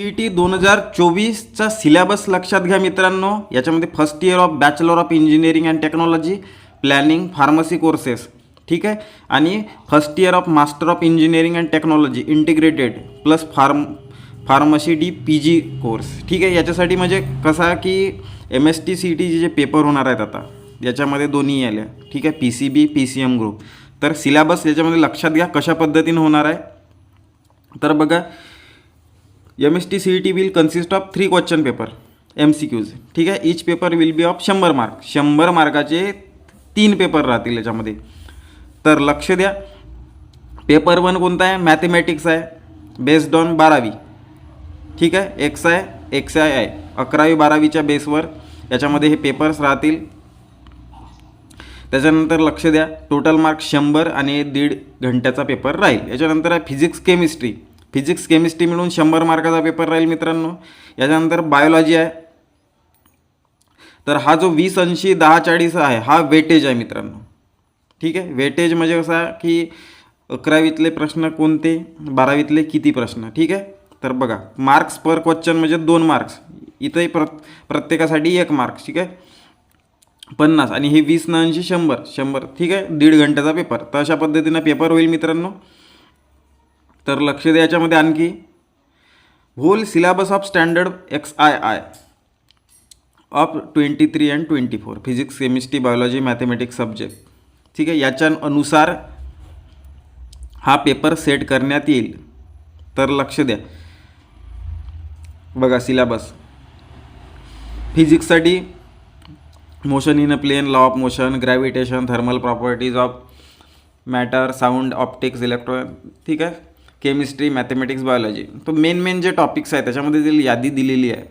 E T दोन हजार चोवीसचा syllabus लक्षात घ्या मित्रांनो. याच्यामध्ये first year of bachelor of engineering and technology planning pharmacy courses ठीक आहे? आणि first year of master of engineering and technology integrated plus pharm pharmacy D P G course ठीक आहे? याच्यासाठी म्हणजे कसं आहे की एम एस टी सी टीचे जे पेपर होणार आहेत आता याच्यामध्ये दोन्ही आल्या ठीक आहे? P C B P C M group तर सिलेबस याच्यामध्ये लक्षात घ्या कशा पद्धतीनं होणार आहे. तर बघा M S T C E T will consist of three question paper M C Qs ठीक आहे? Each paper will be of शंभर मार्क शंभर मार्काचे तीन पेपर राहतील याच्यामध्ये. तर लक्ष द्या. पेपर वन कोणता आहे? मॅथमॅटिक्स आहे. बेस्ड ऑन बारावी. ठीक आहे? एक्स आहे एक्स आय आहे. अकरावी बारावीच्या बेसवर याच्यामध्ये हे पेपर्स राहतील. त्याच्यानंतर लक्ष द्या. टोटल मार्क शंभर आणि दीड घंट्याचा पेपर राहील. याच्यानंतर आहे फिजिक्स केमिस्ट्री फिजिक्स केमिस्ट्री मिळून शंभर मार्काचा पेपर राहील मित्रांनो. याच्यानंतर बायोलॉजी आहे. तर हा जो वीस ऐंशी दहा चाळीस आहे हा वेटेज आहे मित्रांनो. ठीक आहे? वेटेज म्हणजे कसा की अकरावीतले प्रश्न कोणते बारावीतले किती प्रश्न? ठीक आहे? तर बघा मार्क्स पर क्वेश्चन म्हणजे दोन मार्क्स इथंही प्र प्रत्येकासाठी एक मार्क्स ठीक आहे? पन्नास. आणि हे वीस न ऐंशी शंभर शंभर. ठीक आहे? दीड घंट्याचा पेपर तर अशा पद्धतीनं पेपर होईल मित्रांनो. तर लक्ष द्या याच्यामध्ये आणखी. Whole syllabus of standard X I I of twenty three and twenty four physics chemistry biology mathematics subject ठीक आहे याच्या अनुसार हा पेपर सेट करण्यात येईल. तर लक्ष द्या. बघा syllabus फिजिक्ससाठी motion in a plane law of motion gravitation thermal properties of matter sound optics electron ठीक आहे? केमिस्ट्री मॅथमॅटिक्स बायोलॉजी तो मेन मेन जे टॉपिक्स आहे त्याच्यामध्ये जी यादी दिलेली आहे.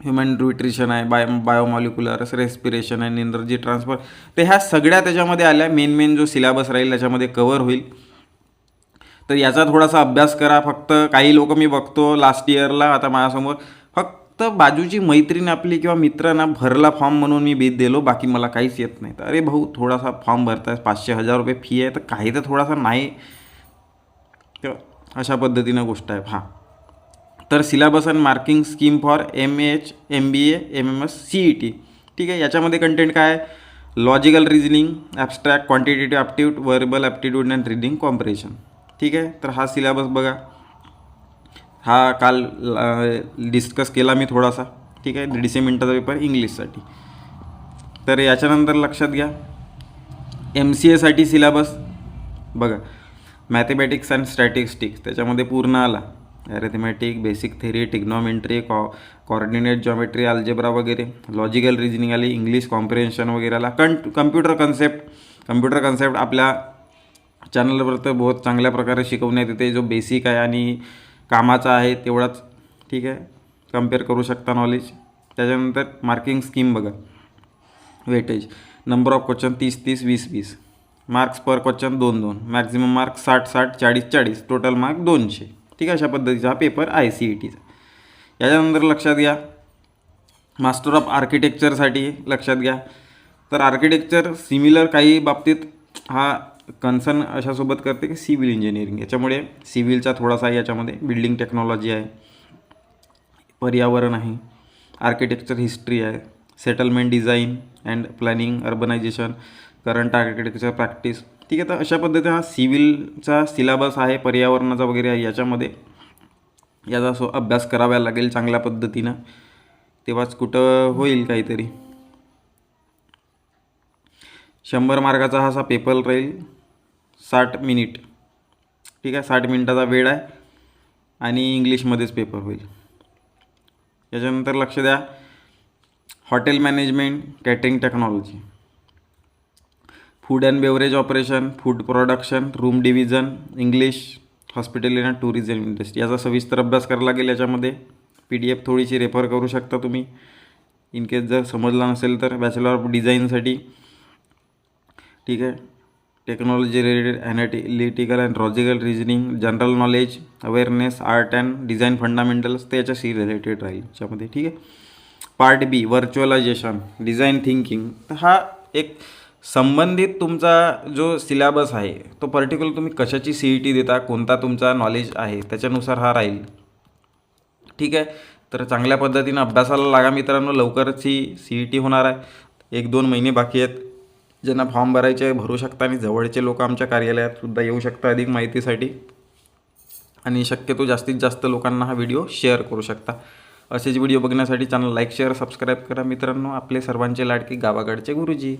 ह्युमन न्यूट्रिशन आहे बाय बायोमॉलिक्युलर्स रेस्पिरेशन आहे एनर्जी ट्रान्सफर तर ह्या सगळ्या त्याच्यामध्ये आल्या. मेन मेन जो सिलेबस राहील त्याच्यामध्ये कवर होईल. तर याचा थोडासा अभ्यास करा. फक्त काही लोक मी बघतो लास्ट इयरला आता माझ्यासमोर फक्त बाजूची मैत्रीण आपली किंवा मित्र ना भरला फॉर्म म्हणून मी बीत दिलो. बाकी मला काहीच येत नाही. तर अरे भाऊ थोडासा फॉर्म भरताय. पाचशे हजार रुपये फी आहे तर काही तर थोडासा नाही. तर अशा पद्धतीनं गोष्ट आहे. हां. तर syllabus and marking scheme for M H M B A M M S C E T. ठीक आहे याच्यामध्ये कंटेंट काय आहे? Logical reasoning abstract quantitative aptitude verbal aptitude and reading comprehension ठीक आहे? तर हा सिलेबस बघा. हा काल डिस्कस केला मी थोडासा. ठीक आहे? दीडशे मिनटाचा पेपर इंग्लिशसाठी तर याच्यानंतर लक्षात घ्या. एम सी एसाठी सिलेबस. बघा. मॅथमॅटिक्स अँड स्टॅटिस्टिक्स त्याच्यामध्ये पूर्ण आला. ॲरेथमॅटिक बेसिक थेरी टिग्नॉमेंट्री कॉ कॉर्डिनेट जॉमेट्री अल्जेब्रा वगैरे. लॉजिकल रिजनिंग आली इंग्लिश कॉम्प्रिहेन्शन वगैरे आला. कं कम्प्युटर कन्सेप्ट कम्प्युटर कन्सेप्ट आपल्या चॅनलवर तर बहुत चांगल्या प्रकारे शिकवण्यात येते. जो बेसिक आहे आणि कामाचा आहे तेवढाच ठीक आहे? कंपेअर करू शकता नॉलेज त्याच्यानंतर मार्किंग स्कीम बघा. वेटेज नंबर ऑफ क्वेश्चन तीस तीस वीस वीस. मार्क्स पर क्वेश्चन दोन दोन. मॅक्झिमम मार्क साठ साठ चाळीस चाळीस. टोटल मार्क दोनशे. ठीक आहे? अशा पद्धतीचा हा पेपर आय सी ई टीचा याच्यानंतर लक्षात घ्या. मास्टर ऑफ आर्किटेक्चरसाठी लक्षात घ्या. तर आर्किटेक्चर सिमिलर काही बाबतीत हा कन्सर्न अशासोबत करते की सिव्हिल इंजिनिअरिंग याच्यामुळे सिव्हिलचा थोडासा याच्यामध्ये बिल्डिंग टेक्नॉलॉजी आहे. पर्यावरण आहे. आर्किटेक्चर हिस्ट्री आहे. Settlement design and planning urbanization current architecture practice ठीक आहे तर अशा पद्धतीने हा सिव्हिलचा सिलेबस आहे पर्यावरणाचा वगैरे आहे याच्यामध्ये याचा सो अभ्यास करावा लागेल चांगल्या पद्धतीनं. तेव्हाच कुठं होईल काहीतरी. शंभर मार्काचा हा असा पेपर राहील. साठ मिनिट ठीक आहे साठ मिनिटाचा वेळ आहे आणि इंग्लिशमध्येच पेपर होईल. याच्यानंतर लक्ष द्या. Hotel management catering technology food and beverage operation food production room division English hospital and tourism industry याचा सविस्तर अभ्यास करावा लागेल याच्यामध्ये. पी डी एफ थोडीशी रेफर करू शकता तुम्ही. इन केस जर समजला नसेल तर बॅचलर ऑफ डिझाईनसाठी ठीक आहे? Technology related analytical and logical reasoning general knowledge awareness art and design fundamentals ते याच्याशी रिलेटेड राहील याच्यामध्ये. ठीक आहे? Part B virtualization design thinking तर हा एक संबंधित तुमचा जो सिलॅबस आहे तो पर्टिक्युलर तुम्ही कशाची सी ई टी देता कोणता तुमचा नॉलेज आहे त्याच्यानुसार हा राहील. ठीक आहे? तर चांगल्या पद्धतीनं अभ्यासाला लागा मित्रांनो लवकरच ही सी ई टी होणार आहे. एक दोन महिने बाकी आहेत. ज्यांना फॉर्म भरायचे भरू शकता आणि जवळचे लोक आमच्या कार्यालयात सुद्धा येऊ शकता अधिक माहितीसाठी. आणि शक्यतो जास्तीत जास्त लोकांना हा व्हिडिओ शेअर करू शकता. असेच व्हिडिओ बघण्यासाठी चॅनल लाईक शेअर सबस्क्राईब करा मित्रांनो. आपले सर्वांचे लाडके गावाकडचे गुरुजी.